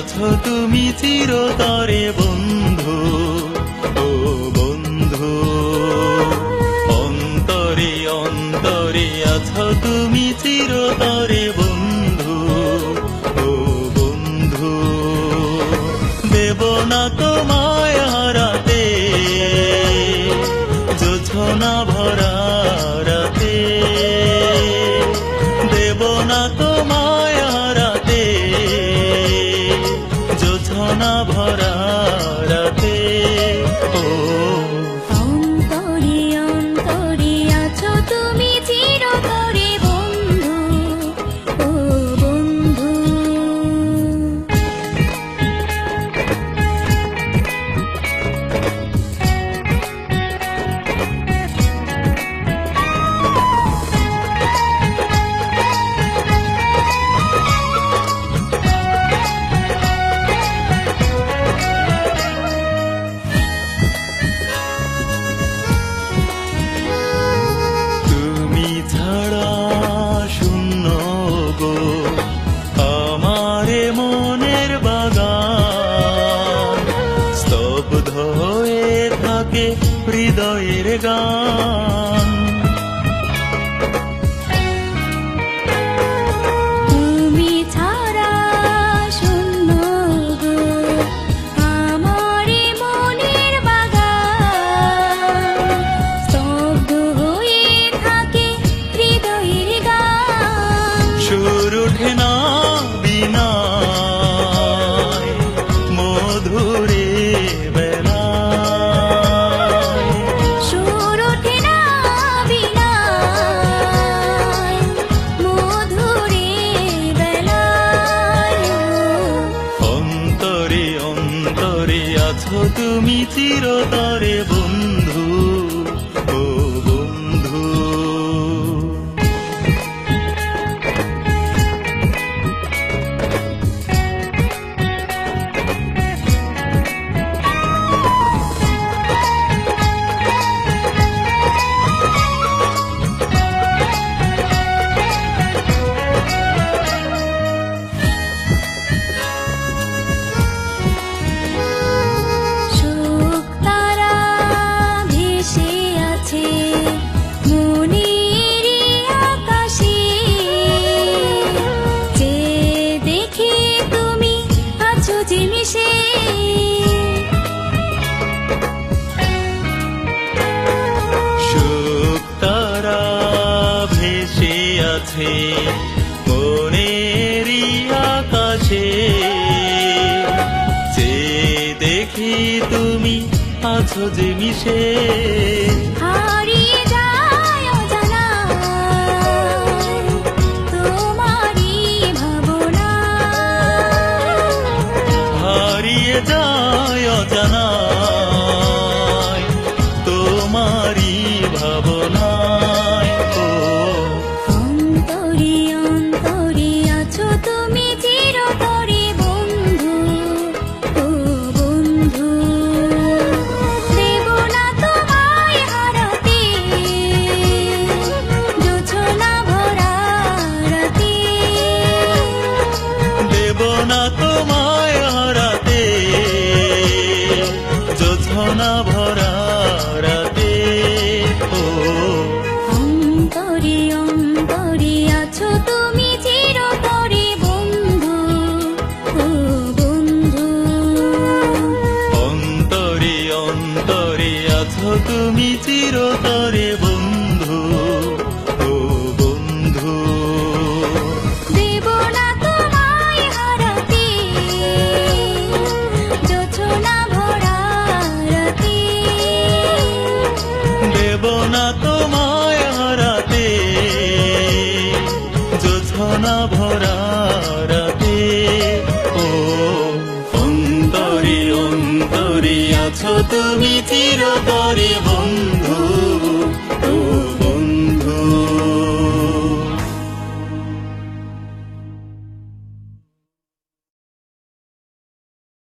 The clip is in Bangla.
আছো তুমি চিরতরে বন্ধু। ও বন্ধু, অন্তরে অন্তরে আছো তুমি চিরতরে বন্ধু। ও বন্ধু, দেব না তোমায় হারাতে যোছনা ভরা যোছনা ভরা রাতে হৃদয়ের গান। অন্তরে অন্তরে আছো তুমি চিরতরে বন্ধু। ও আছে মনেরই আকাশে। যে দেখি তুমি আছো যে মিশে। তুমি চিরতরে বন্ধু ও বন্ধু। দেব না তোমায় হারাতে জোছনা ভরা রাতে দেব না তোমায় হারাতে যোছনা ভরা তুমি চিরতরে বন্ধু